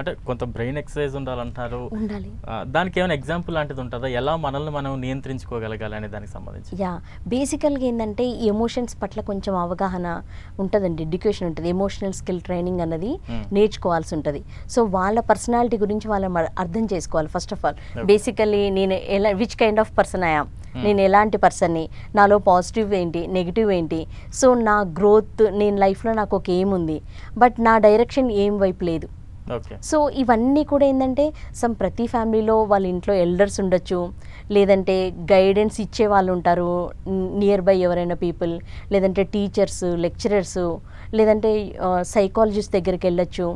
అంటే కొంత brain exercise ఉండాలంటారు. ఉండాలి. దానికి ఏమైనా ఎగ్జాంపుల్ లాంటిది ఉంటుందా? ఎలా మనల్ని మనం నియంత్రించుకోగలగాలి అనే దానికి సంబంధించి? యా బేసికల్గా ఏంటంటే ఎమోషన్స్ పట్ల కొంచెం అవగాహన ఉంటుందండి ఎడ్యుకేషన్ ఉంటుంది. ఎమోషనల్ స్కిల్ ట్రైనింగ్ అన్నది Hmm. నేర్చుకోవాల్సి ఉంటుంది. సో వాళ్ళ పర్సనాలిటీ గురించి వాళ్ళ మ- అర్థం చేసుకోవాలి ఫస్ట్ ఆఫ్ ఆల్. బేసికల్లీ నేను ఎలా విచ్ కైండ్ ఆఫ్ పర్సన్ అయ్యాం. నేను ఎలాంటి పర్సన్ని నాలో పాజిటివ్ ఏంటి నెగిటివ్ ఏంటి? సో నా గ్రోత్ నేను లైఫ్లో నాకు ఒక ఏం ఉంది. బట్ నా డైరెక్షన్ ఏం వైపు లేదు. సో ఇవన్నీ కూడా ఏంటంటే సమ్ ప్రతి ఫ్యామిలీలో వాళ్ళ ఇంట్లో ఎల్డర్స్ ఉండొచ్చు. లేదంటే గైడెన్స్ ఇచ్చే వాళ్ళు ఉంటారు. నియర్ బై ఎవరైనా పీపుల్ లేదంటే టీచర్స్ లెక్చరర్స్ లేదంటే సైకాలజిస్ట్ దగ్గరికి వెళ్ళొచ్చు.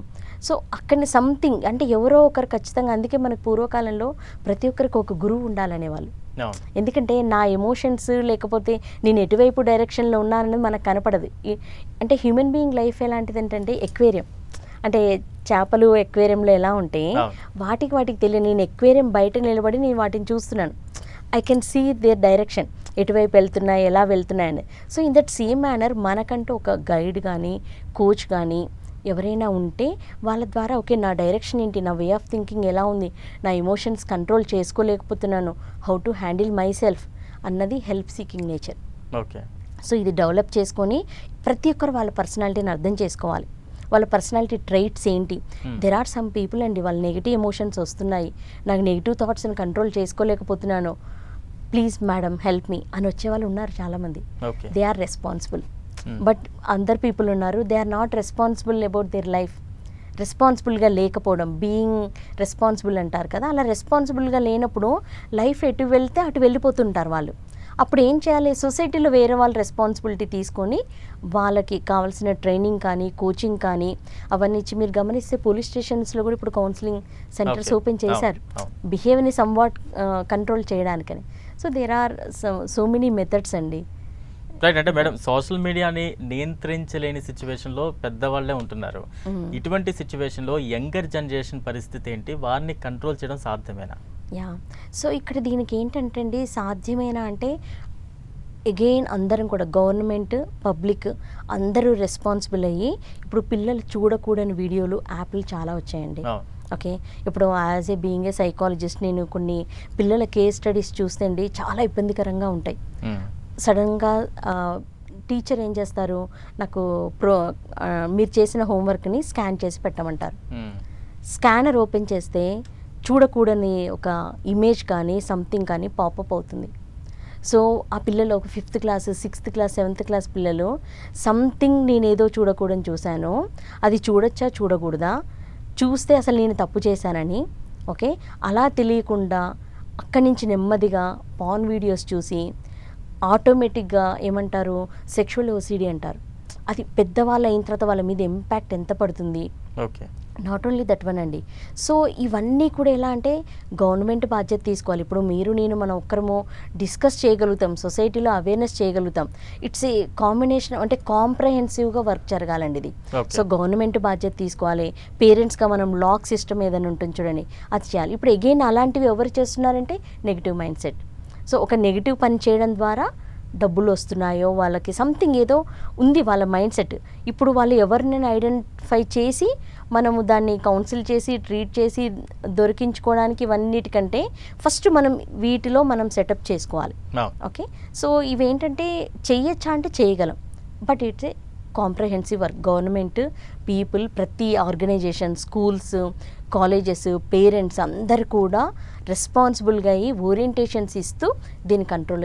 సో అక్కడనే సంథింగ్ అంటే ఎవరో ఒకరు ఖచ్చితంగా అందుకే మనకు పూర్వకాలంలో ప్రతి ఒక్కరికి ఒక గురువు ఉండాలనేవాళ్ళు ఎందుకంటే నా ఎమోషన్స్ లేకపోతే నేను ఎటువైపు డైరెక్షన్లో ఉన్నానని మనకు కనపడదు. అంటే హ్యూమన్ బీయింగ్ లైఫ్ ఎలాంటిది ఏంటంటే ఎక్వేరియం అంటే చేపలు ఎక్వేరియంలో ఎలా ఉంటే అవును. వాటికి వాటికి తెలియదు నేను ఎక్వేరియం బయట నిలబడి నేను వాటిని చూస్తున్నాను. I can see their direction ఎటువైపు వెళ్తున్నాయి ఎలా వెళ్తున్నాయని so in that same manner మనకంటూ ఒక గైడ్ కానీ కోచ్ కానీ ఎవరైనా ఉంటే వాళ్ళ ద్వారా ఓకే నా డైరెక్షన్ ఏంటి? నా వే ఆఫ్ థింకింగ్ ఎలా ఉంది? నా ఎమోషన్స్ కంట్రోల్ చేసుకోలేకపోతున్నాను. How to handle my self అన్నది help seeking nature okay so ఇది డెవలప్ చేసుకొని ప్రతి ఒక్కరు వాళ్ళ పర్సనాలిటీని అర్థం చేసుకోవాలి. వాళ్ళ పర్సనాలిటీ ట్రైట్స్ ఏంటి. దెర్ ఆర్ సమ్ పీపుల్ అండి వాళ్ళ నెగిటివ్ ఎమోషన్స్ వస్తున్నాయి. నాకు నెగిటివ్ థాట్స్ని కంట్రోల్ చేసుకోలేకపోతున్నాను. ప్లీజ్ మేడం హెల్ప్ మీ అని వచ్చే వాళ్ళు ఉన్నారు చాలామంది. They are responsible. బట్ అందరు పీపుల్ ఉన్నారు. They are not responsible about their life రెస్పాన్సిబుల్గా లేకపోవడం బీయింగ్ రెస్పాన్సిబుల్ అంటారు కదా అలా రెస్పాన్సిబుల్గా లేనప్పుడు లైఫ్ ఎటు వెళ్తే అటు వెళ్ళిపోతుంటారు వాళ్ళు. అప్పుడు ఏం చేయాలి? సొసైటీలో వేరే వాళ్ళు రెస్పాన్సిబిలిటీ తీసుకొని వాళ్ళకి కావాల్సిన ట్రైనింగ్ కానీ కోచింగ్ కానీ అవన్నీ ఇచ్చి మీరు గమనిస్తే పోలీస్ స్టేషన్స్లో కూడా ఇప్పుడు కౌన్సిలింగ్ సెంటర్స్. ఓపెన్ చేశారు. బిహేవ్ని somewhat control చేయడానికని. So there are so many methods అండి. రైట్ అంటే మేడం సోషల్ మీడియాని నియంత్రించలేని సిచ్యువేషన్లో పెద్దవాళ్ళే ఉంటున్నారు. ఇటువంటి సిచ్యువేషన్లో యంగర్ జనరేషన్ పరిస్థితి ఏంటి? వారిని కంట్రోల్ చేయడం సాధ్యమేనా? యా సో ఇక్కడ దీనికి ఏంటంటే అండి సాధ్యమేనా అంటే అగైన్ అందరం కూడా గవర్నమెంట్ పబ్లిక్ అందరూ రెస్పాన్సిబుల్ అయ్యి ఇప్పుడు పిల్లలు చూడకూడని వీడియోలు యాప్లు చాలా వచ్చాయండి. ఓకే ఇప్పుడు as a being a psychologist నేను కొన్ని పిల్లల కేస్ స్టడీస్ చూస్తే అండి చాలా ఇబ్బందికరంగా ఉంటాయి. సడన్గా టీచర్ ఏం చేస్తారు నాకు ప్రో మీరు చేసిన హోంవర్క్ని స్కాన్ చేసి పెట్టమంటారు. స్కానర్ ఓపెన్ చేస్తే చూడకూడని ఒక ఇమేజ్ కానీ సంథింగ్ కానీ పాపప్ అవుతుంది. సో ఆ పిల్లలు ఒక fifth class sixth class seventh class పిల్లలు సంథింగ్ నేను ఏదో చూడకూడని చూశాను. అది చూడొచ్చా చూడకూడదా? చూస్తే అసలు నేను తప్పు చేశానని ఓకే? అలా తెలియకుండా అక్కడి నుంచి నెమ్మదిగా పాన్ వీడియోస్ చూసి ఆటోమేటిక్గా ఏమంటారు? సెక్షువల్ ఓసీడీ అంటారు. అది పెద్దవాళ్ళు అయిన తర్వాత వాళ్ళ మీద ఇంపాక్ట్ ఎంత పడుతుంది? Okay. Not only that one అండి. సో ఇవన్నీ కూడా ఎలా అంటే గవర్నమెంట్ బాధ్యత తీసుకోవాలి. ఇప్పుడు మీరు నేను మనం ఒక్కరము డిస్కస్ చేయగలుగుతాం. సొసైటీలో అవేర్నెస్ చేయగలుగుతాం. ఇట్స్ ఏ కాంబినేషన్ అంటే కాంప్రహెన్సివ్గా వర్క్ జరగాలండి ఇది. సో గవర్నమెంట్ బాధ్యత తీసుకోవాలి. పేరెంట్స్గా మనం లాక్ సిస్టమ్ ఏదైనా ఉంటుంది చూడండి అది చేయాలి. ఇప్పుడు అగైన్ అలాంటివి ఎవరు చేస్తున్నారంటే నెగిటివ్ మైండ్ సెట్ సో ఒక నెగిటివ్ పని చేయడం ద్వారా డబ్బులు వస్తున్నాయో వాళ్ళకి సంథింగ్ ఏదో ఉంది వాళ్ళ మైండ్ సెట్ ఇప్పుడు వాళ్ళు ఎవరినైనా ఐడెంటిఫై చేసి మనము దాన్ని కౌన్సిల్ చేసి ట్రీట్ చేసి దొరికించుకోవడానికి ఇవన్నిటికంటే ఫస్ట్ మనం వీటిలో మనం సెటప్ చేసుకోవాలి. ఓకే సో ఇవేంటంటే చెయ్యొచ్చా అంటే చేయగలం. But it's a comprehensive work government people ప్రతి ఆర్గనైజేషన్ స్కూల్స్ కాలేజెస్ పేరెంట్స్ అందరు కూడా రెస్పాన్సిబుల్గా అయ్యి ఓరియంటేషన్స్ ఇస్తూ దీని కంట్రోల్